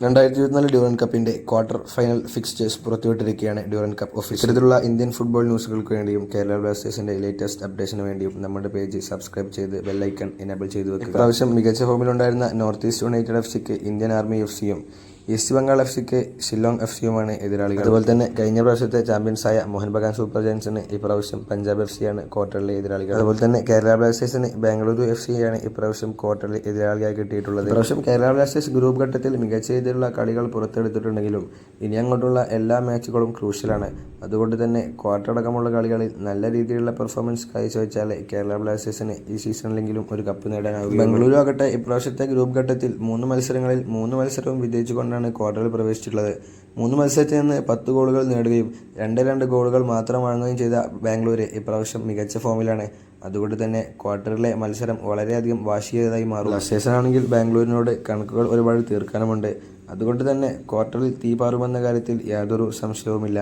രണ്ടായിരത്തി ഇരുപത്തിനാല് ഡ്യൂറൻ കപ്പിന്റെ ക്വാർട്ടർ ഫൈനൽ ഫിക്സ്ചേഴ്സ് പുറത്തുവിട്ടിരിക്കുകയാണ് ഡ്യൂറൻ കപ്പ് ഓഫീസ് ഇത്തരത്തിലുള്ള ഇന്ത്യൻ ഫുട്ബോൾ ന്യൂസുകൾക്ക് വേണ്ടിയും കേരള ബ്ലാസ്റ്റേഴ്സിന്റെ ലേറ്റസ്റ്റ് അപ്ഡേഷന് വേണ്ടിയും നമ്മുടെ പേജ് സബ്സ്ക്രൈബ് ചെയ്ത് ബെല്ലൈക്കൺ എനേബിൾ ചെയ്തു വെക്കുക. പ്രാവശ്യം മികച്ച ഫോമിലുണ്ടായിരുന്ന നോർത്ത് ഈസ്റ്റ് യുണൈറ്റഡ് എഫ് സിക്ക് ഇന്ത്യൻ ആർമി എഫ് സിയും ഈസ്റ്റ് ബംഗാൾ എഫ് സിക്ക് ഷില്ലോങ് എഫ് സിയുമാണ് എതിരാളികൾ. അതുപോലെ തന്നെ കഴിഞ്ഞ പ്രാവശ്യത്തെ ചാമ്പ്യൻസായ മോഹൻ ബഗാൻ സൂപ്പർ ജയൻസിന് ഇപ്രാവശ്യം പഞ്ചാബ് എഫ് സിയാണ് ക്വാർട്ടറിലെ എതിരാളികൾ. അതുപോലെ തന്നെ കേരള ബ്ലാസ്റ്റേഴ്സിന് ബാംഗ്ലൂരു എഫ് സിയാണ് ഇപ്രാവശ്യം ക്വാർട്ടറിൽ എതിരാളിയായി കിട്ടിയിട്ടുള്ളത്. ഇപ്രാവശ്യം കേരള ബ്ലാസ്റ്റേഴ്സ് ഗ്രൂപ്പ് ഘട്ടത്തിൽ മികച്ച രീതിയിലുള്ള കളികൾ പുറത്തെടുത്തിട്ടുണ്ടെങ്കിലും ഇനി അങ്ങോട്ടുള്ള എല്ലാ മാച്ചുകളും ക്രൂഷ്യലാണ്. അതുകൊണ്ട് തന്നെ ക്വാർട്ടർ അടക്കമുള്ള കളികളിൽ നല്ല രീതിയിലുള്ള പെർഫോമൻസ് കാഴ്ചവെച്ചാൽ കേരള ബ്ലാസ്റ്റേഴ്സിന് ഈ സീസണിലെങ്കിലും ഒരു കപ്പ് നേടാനാകും ബംഗളൂരു ആകട്ടെ ഇപ്രാവശ്യത്തെ ഗ്രൂപ്പ് ഘട്ടത്തിൽ മൂന്ന് മത്സരങ്ങളിൽ മൂന്ന് മത്സരവും വിജയിച്ചുകൊണ്ടാണ് ക്വാർട്ടറിൽ പ്രവേശിച്ചിട്ടുള്ളത്. മൂന്ന് മത്സരത്തിൽ നിന്ന് പത്ത് ഗോളുകൾ നേടുകയും രണ്ട് രണ്ട് ഗോളുകൾ മാത്രം വാങ്ങുകയും ചെയ്ത ബാംഗ്ലൂര് ഇപ്രാവശ്യം മികച്ച ഫോമിലാണ്. അതുകൊണ്ട് തന്നെ ക്വാർട്ടറിലെ മത്സരം വളരെയധികം വാശിയേതായി മാറും. ആണെങ്കിൽ ബാംഗ്ലൂരിനോട് കണക്കുകൾ ഒരുപാട് തീർക്കാനുമുണ്ട്. അതുകൊണ്ട് തന്നെ ക്വാർട്ടറിൽ തീ പാറുമെന്ന കാര്യത്തിൽ യാതൊരു സംശയവുമില്ല.